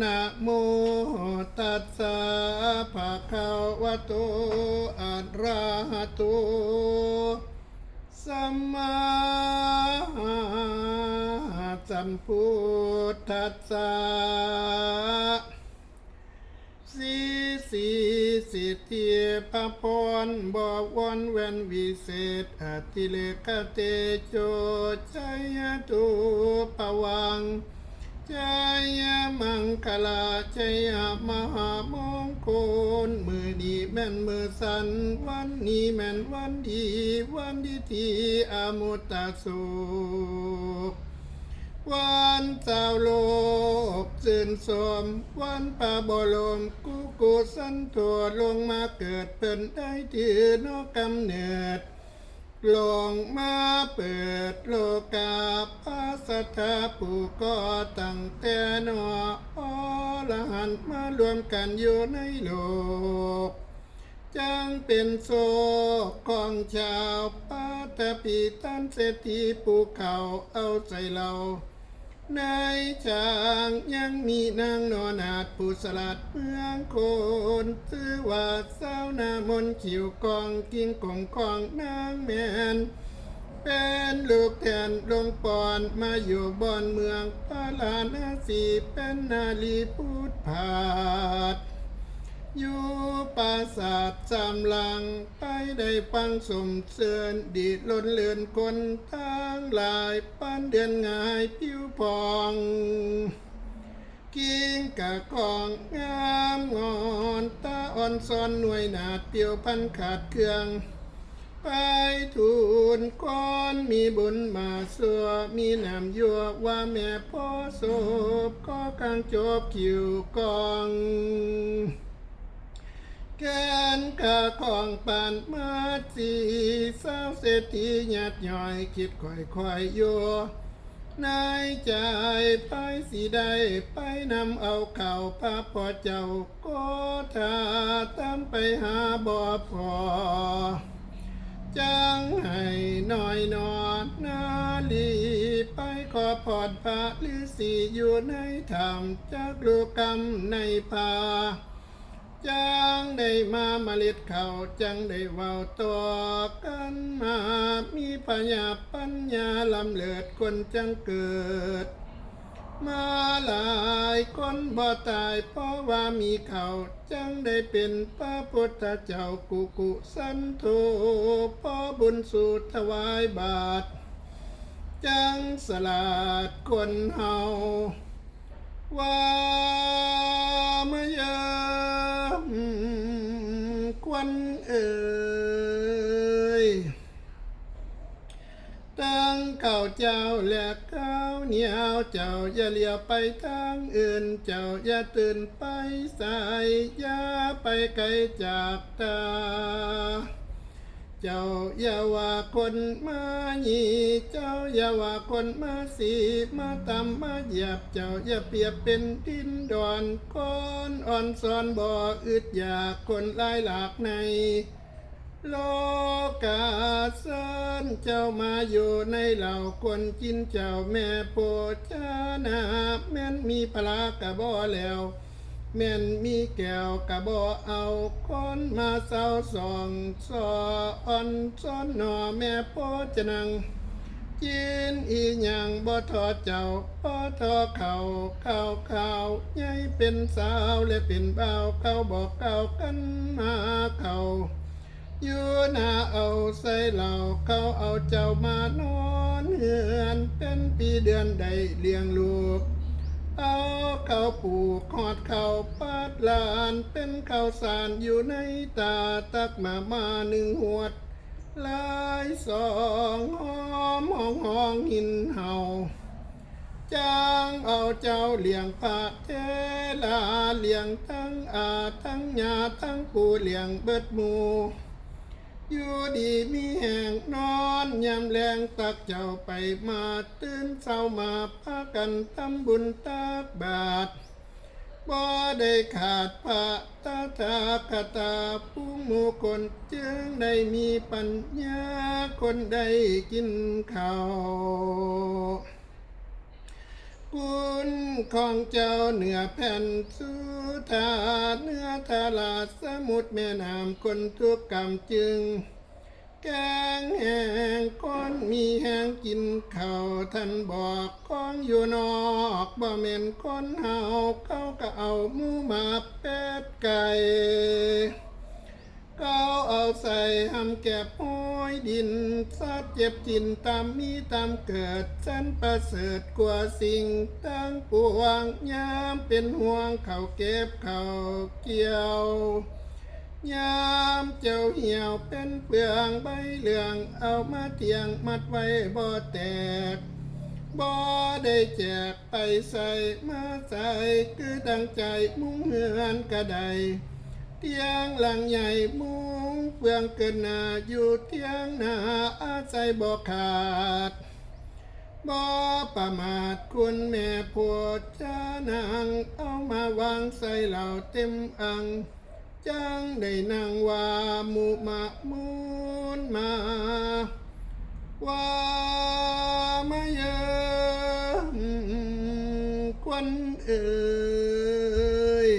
นะโมตัสสะภะคะวะโตอะระหะโตสัมมาสัมพุทธัสสะสีสีสิทธิพระพรบวรเวนวิเศษอติเลกเตโจชัยตุปวัง จายมังคลาจายมหามงคล มือดีแม่นมือสัน วันนี้แม่นวันดี วันดีที่อมุตตาสุขวันเจ้าโลกสื่นสม วันปาบรมกุกุสันตัวลงมาเกิดเป็นได้ที่นอกกำเนิด ลงมาเปิดโลกาปัสถาปูก็ตั้งแต่นออรหันมารวมกันอยู่ในโลก จังเป็นโซของชาวปัตตปีตันเศรษฐีภูเขาเอาใจเรา ในจางยังมีนางนอนาดผู้สลัดเมืองโคนชื่อว่าสานามนขิวกองกิ่งกงกองนางแมนเป็นลูกแทนลงปอนมาอยู่บอนเมืองพาลานาสีเป็นนาลีพูดผาด อยู่ปราสาทจำลัง ไปได้ฟังสมเสือนดีดล้นเลือนคนทางหลายปั้นเดือนง่ายผิวพอง กิ้งกะกองงามงอนตาอ่อนซ้อนหน่วยหนาดเปียวพันขาดเครื่องไปทูลก้อนมีบุญมาสัวมีนามยัวว่าแม่พ่อโศพก็กลางจบคิวกอง แกนกะของปานมาจีสาวเศรษฐีหยาดย่อยคิดค่อยค่อยๆอยู่นายใจไปสีได้ไปนำเอาเข่าพระพ่อเจ้าก็ทาตามไปหาบ่อพอจังให้น้อยนอนนาลีไปขอพรพระฤาษีอยู่ในธรรมจากลูกกรรมในป่าจัง ได้มามาเล็ดเขาจังได้เว้าต่อกันมา มีปัญญาปัญญาลำเลิดคนจังเกิด มาหลายคนบ่ตายเพราะว่ามีเขาจังได้เป็นพระพุทธเจ้ากุกุสันโธพราะบุญสูตรถวายบาท จังสลาดคนเฮาว่าเมื่อยามควันเอ่ยตั้งข้าว เจ้าและข้าเหนียวเจ้าอย่าเลียวไปทางอื่น เจ้าอย่าตื่นไปสายอย่าไปไกลจากตา เจ้าอย่าว่าคนมาหยีเจ้าอย่าว่าคนมาสีมาตำมาเหยียบเจ้าอย่าเปรียบเป็นดินดอนก้อนอ่อนซอนบ่ออึดอยากคนลายหลากใน โลกาสนเจ้ามาอยู่ในเหล่าคนกินเจ้าแม่โปชานาแม่นมีพลากระบ่แล้ว แม่นมีแก้วกระบ่เอาคนมาเศร้าสองสออ่อนซ้อนหนอแม่โพจะนังกินอีหยังบ่ทอเจ้าบ่ทอเขาเขาวข้าใหญ่เป็นสาวและเป็นเบาเขาบอกเก่ากันมาเขา อยู่หน้าเอาใส่เหล่าเขาเอาเจ้ามานอนเฮือน เป็นปีเดือนใดเลี้ยงลูก เอาเขาปลูกหอดข้าปาดลานเป็นข้าวสารอยู่ในตาตักมามาหนึ่งหวดลายสองหอมหองหองหินเห่าจังเอาเจ้าเลี้ยงพระเทลาเลี้ยงทั้งอาทั้งยาทั้งปูเลี้ยงเบิดหมู อยู่ดีมีแห่งนอนยามแรงตักเจ้าไปมาตื่นเศร้ามาพากันทำบุญตักบาตรบ่ได้ขาดพระตาตาคตาผู้หมูคนจึงได้มีปัญญาคนได้กินข้าว คุณของเจ้าเหนือแผ่นสุธาเนื้อทาลาสมุทรแม่น้ำคนทุกกรรมจึง แกงแห้งก้อนมีแห้งกินข้าวท่านบอกของอยู่นอกบ่แม่นคนเฮาเขาก็เอาหมูมาเป็ดไก่ก็เอา ใส่หำแก็บห้อยดินสัดเจ็บจินตามมีตามเกิดฉันประเสริฐกว่าสิ่งตั้งปวงยามเป็นห่วงเขาเก็บเขาเกี่ยวยามเจ้าเหี่ยวเป็นเปลืองใบเหลืองเอามาเตียงมัดไว้บ่แตกบ่ได้แจกไปใส่มาใส่คือดังใจมุ้งเหือนกระได เตียงหลังใหญ่มุงเปลืองเกินหนาอยู่เตียงหนาอาศัยบ่ขาดบ่ประมาทคุณแม่ปวดจานางเอามาวางใส่เหล่าเต็มอัง จังได้นั่งว่าหมูมามูนมา ว่ามาเยอะควันเอ่ย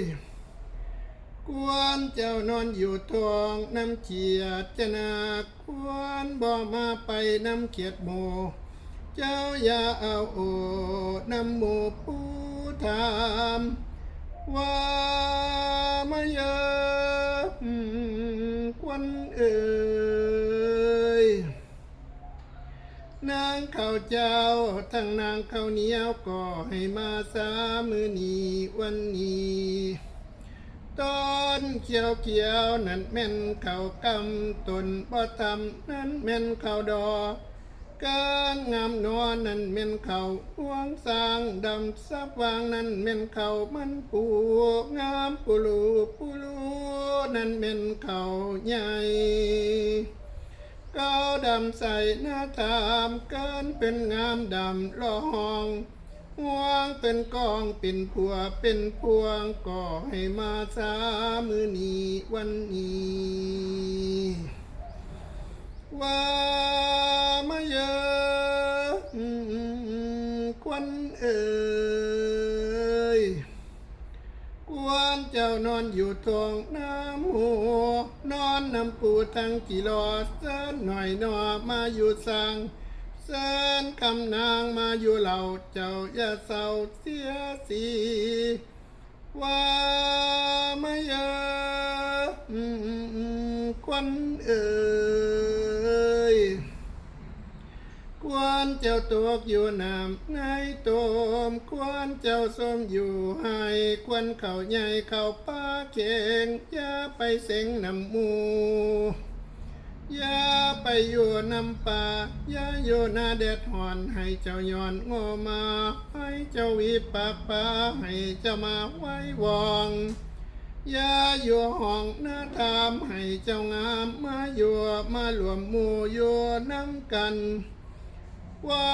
กวน เจ้านอนอยู่ทองน้ำเขียดจะนาควรบ่มาไปน้ำเขียดโม เจ้าอย่าเอาโอน้ำหมูผู้ทามว่ามาเยอะควันเอ่ยนางข้าวเจ้าทั้งนางข้าวเหนียวก็ให้มาสามือนีวันนี้ ต้นเขียวเขียวๆนั่นแม่นเขากำต้นบ่ทำนั่นแม่นเขาดอกการงามนวลนั่นแม่นเขาห่วงสร้างดำซับวางนั่นแม่นเขามันปูงามปูลูปูลูนั่นแม่นเขาใหญ่ก้าดำใส่หน้าทามเกินเป็นงามดำละหอง ห่วงเป็นกองเป็นผัวเป็นพวงก็ให้มาสามือนี้วันนี้ว่ามาเยอะควันเอ่ยกวนเจ้านอนอยู่ตรงน้ำหัวนอนน้ำปูทั้งกี่รอเส้นหน่อยนอมาอยู่สั่ง เสนคำนางมาอยู่เหล่าเจ้าอย่าเศร้าเสียสีว่ามาเยอะควันเอ่ยกวนเจ้าตกอยู่น้ำในโตมกวนเจ้าส้มอยู่ให้ควันเข่าใหญ่เข่าป้าเก่งอย่าไปเสงน้ำมู ย่าไปอยู่น้ำป่าอย่าอยู่หน้าแดดหอน ให้เจ้าย้อนงอมา ให้เจ้าวิปากป่าให้เจ้ามาไว้วองอย่าอยู่ห้องหน้าทามให้เจ้างามมาอยู่มารวมหมู่อยู่น้ำกันว่า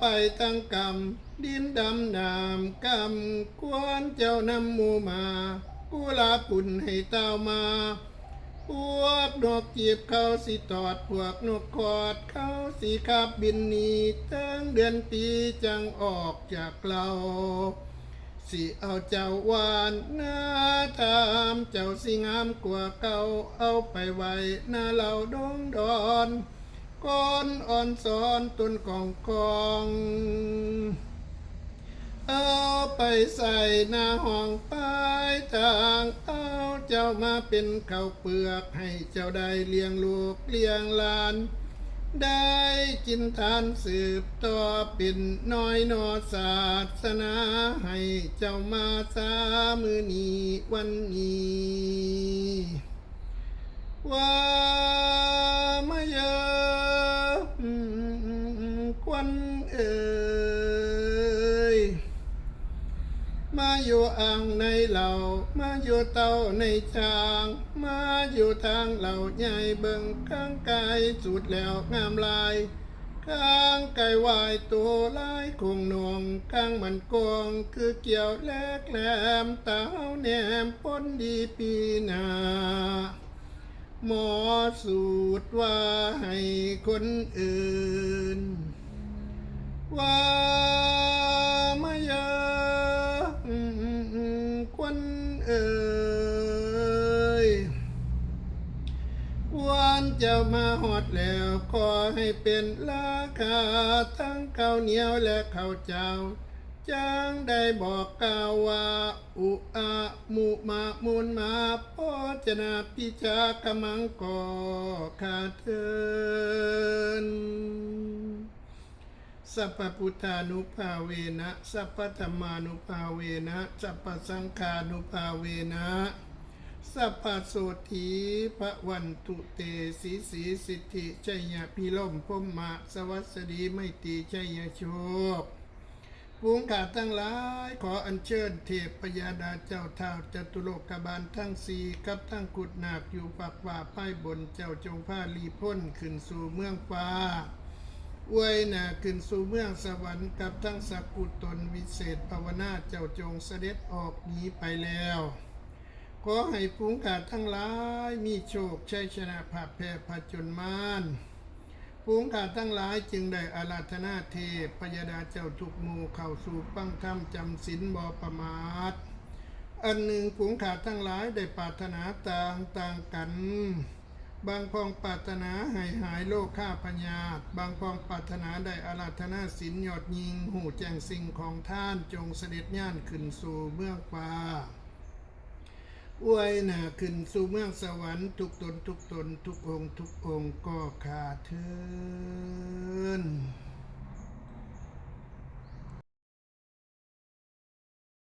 ไปตั้งกรรม ดินดำนามกรรมกวนเจ้านำหมูมากุลาปุ่นให้เต้ามา พวกนกจีบเขาสิตอด พวกนกคอดเขาสิขับบินหนีตั้งเดือนปีจังออกจากเราสิเอาเจ้าวานหน้าทามเจ้าสิงามกว่าเก่าเอาไปไว้หน้าเราดงดอน ก้อนอ่อนสอนตุนกองกอง เอาไปใส่หน้าห้องปลายทางเอาเจ้ามาเป็นข้าวเปลือกให้เจ้าได้เลี้ยงลูกเลี้ยงหลาน ได้กินทานสืบต่อเป็นน้อยนอศาสนาให้เจ้ามาสามือนีวันนี้ว่ามาเยอะ วันเอ่ยมาอยู่อ่างในเหล่า มาอยู่เต้าในจาง มาอยู่ทางเหล่าใหญ่เบิ่งข้างกายสุดแล้วงามลาย ข้างไก่วายตัวลายคงนวงข้างมันกวงคือเกี่ยวแลกแหลมตาแหนมพ้นดีปีนาหมอสูตรว่าให้คนอื่น ว่ามายอะควันเอ่ยวันจะมาหอดแล้วขอให้เป็นราคาทั้งข้าวเหนียวและข้าวเจ้าจ้างได้บอกกาว่าอุอามุมามุนมาพจนาพิจากมังกอขาเทิน สัพพุทธานุภาเวนะสัพพธรรมานุภาเวนะสัพพสังฆานุภาเวนะสัพพโสธีพระวันตุเตสีสีสิทธิชัยยะพิลมพมมะสวัสดีไม่ตีชัยโชคปุงขาทั้งหลาย ขออัญเชิญเทพพยาดาเจ้าเท่าจตุโลกบาลทั้งสี่กับทั้งกุดนาคอยู่ปักว่าป้ายบนเจ้าจงผ้าลีพ้นขึ้นสู่เมืองฟ้า อวยหนาขึ้นสู่เมืองสวรรค์กับทั้งสกุลตนวิเศษภาวนาเจ้าจงเสด็จออกหนีไปแล้ว ขอให้ภูงกาทั้งหลายมีโชคชัยชนะภาพแพ่ผจญมานภูงกาทั้งหลายจึงได้อาราธนาเทพพยดาเจ้าทุกหมู่เข้าสู่ปังธรรมจำศีลบอประมาท อันหนึ่งผงขาดทั้งหลายได้ปรารถนาต่างต่างกัน บางพองปรารถนาหายหายโลกข้าพญาตบางพองปรารถนาได้อาราธนาศิลยอดยิง หูแจ้งสิ่งของท่านจงเสด็จย่านขึ้นสู่เมืองฟ้าอวยหนาขึ้นสู่เมืองสวรรค์ทุกตนทุกตนทุกองทุกองก็ขาดเทิน